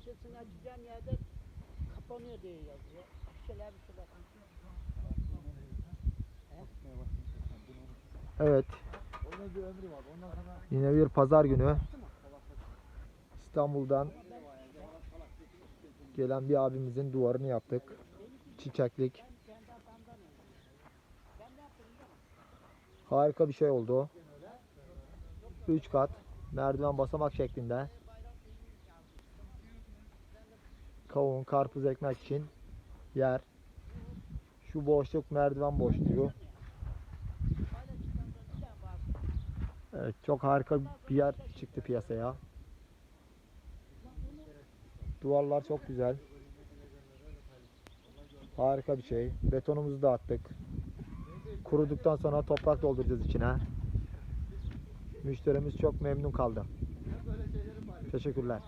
Sesini açacağım yerde kapanıyor diye yazıyor. Bir şeyler bir şeyler. Evet. Onun bir ömrü var. Ondan sonra Yine bir pazar günü. İstanbul'dan gelen bir abimizin duvarını yaptık. Çiçeklik. Harika bir şey oldu. 3 kat merdiven basamak şeklinde. Kavun, karpuz ekmek için yer. Şu boşluk merdiven boşluğu. Evet, çok harika bir yer çıktı piyasaya. Duvarlar çok güzel. Harika bir şey. Betonumuzu da attık. Kuruduktan sonra toprak dolduracağız içine. Müşterimiz çok memnun kaldı. Teşekkürler.